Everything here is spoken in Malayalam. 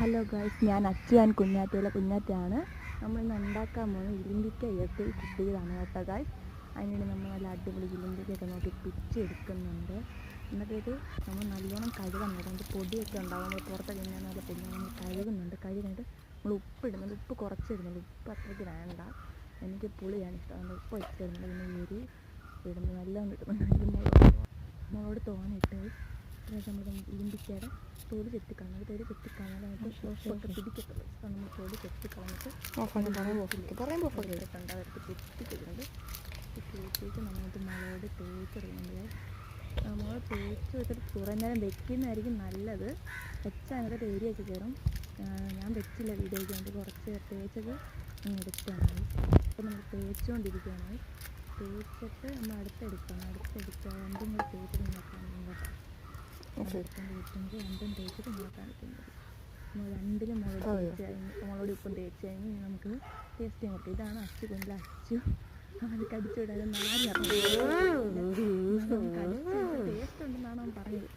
ഹലോ ഗൈസ് ഞാൻ അച്ചിയാൻ കുഞ്ഞാറ്റയിലെ കുഞ്ഞാറ്റയാണ്. നമ്മൾ ഇന്ന് ഉണ്ടാക്കാൻ പോകുന്നത് ഇലിമ്പിക്ക ഇരട്ടി കുട്ടിയതാണ് കേട്ടോ ഗൈസ് അതിനുവേണ്ടി നമ്മൾ നല്ല അടിപൊളി ഇലിമ്പിക്കൊക്കെ നോക്കി പിച്ചെടുക്കുന്നുണ്ട് എന്നിട്ടത് നമ്മൾ നല്ലോണം കഴുകണം കേട്ടോ അതിന്റെ പൊടിയൊക്കെ ഉണ്ടാവും. നമ്മൾ പുറത്തൊക്കെ ഇങ്ങനെ നല്ല പൊടി നമ്മൾ കഴുകുന്നുണ്ട്. കഴുകുന്നുണ്ട് നമ്മൾ ഉപ്പ് ഇടുന്നുണ്ട്. ഉപ്പ് കുറച്ച് ഇടുന്നുണ്ട് ഉപ്പ് അത്രയ്ക്ക് വേണ്ട. എനിക്ക് പുളിയാണ് ഇഷ്ടം. അതുകൊണ്ട് ഉപ്പ് വെച്ചിടുന്നുണ്ട് പിന്നെ എരി ഇടുന്നു നല്ലോണം ഇടുന്നുണ്ട്. മുളക് മുളക് മുളകോട് തോന്നിട്ട് നമ്മൾ ഇലിമ്പിക്കയുടെ തൊലി ചെത്തിക്കളഞ്ഞത് തൊലി ചെത്തിക്കളഞ്ഞാൽ നമുക്ക് ഉപ്പൊക്കെ പിടിക്കത്തുള്ളൂ. അപ്പോൾ നമ്മൾ തൊലി ചെത്തിക്കളഞ്ഞിട്ട് ഇട്ടിട്ടുണ്ട് അവർക്ക് ചെത്തിക്കുന്നുണ്ട് തേച്ചിട്ട് നമ്മൾക്ക് മുളകോട് തേച്ചിടുന്നുണ്ട് നമ്മൾ തേച്ച് വെച്ചിട്ട് കുറേ നേരം വെക്കുന്നതായിരിക്കും നല്ലത്. വെച്ചാൽ അതിനകത്ത് ഏരിയൊക്കെ കയറും. ഞാൻ വെച്ചില്ല വീഡിയോയ്ക്ക് വേണ്ടി. കുറച്ച് തേച്ചത് എടുത്താണ്. അപ്പോൾ നമ്മൾ തേച്ചുകൊണ്ടിരിക്കുകയാണ് തേച്ചിട്ട് നമ്മൾ അടുത്തെടുക്കണം. അടുത്തെടുക്കുക രണ്ടും കൂടി തേച്ചിട്ട് നോക്കാം കേട്ടോ രണ്ടും തേച്ചിട്ട് നമ്മളെ കാണിക്കുന്നത് രണ്ടിലും മുളക് തേച്ച് കഴിഞ്ഞ് മുളക് ഉപ്പും തേച്ച് കഴിഞ്ഞ് നമുക്ക് ടേസ്റ്റ് ചെയ്യാൻ പറ്റും ഇതാണ് അച്ചു കൊണ്ടുള്ള അച്ചു. അവന് കടിച്ചുവിടാതെ നാല് ടേസ്റ്റ് ഉണ്ടെന്നാണ് അവൻ പറഞ്ഞത്.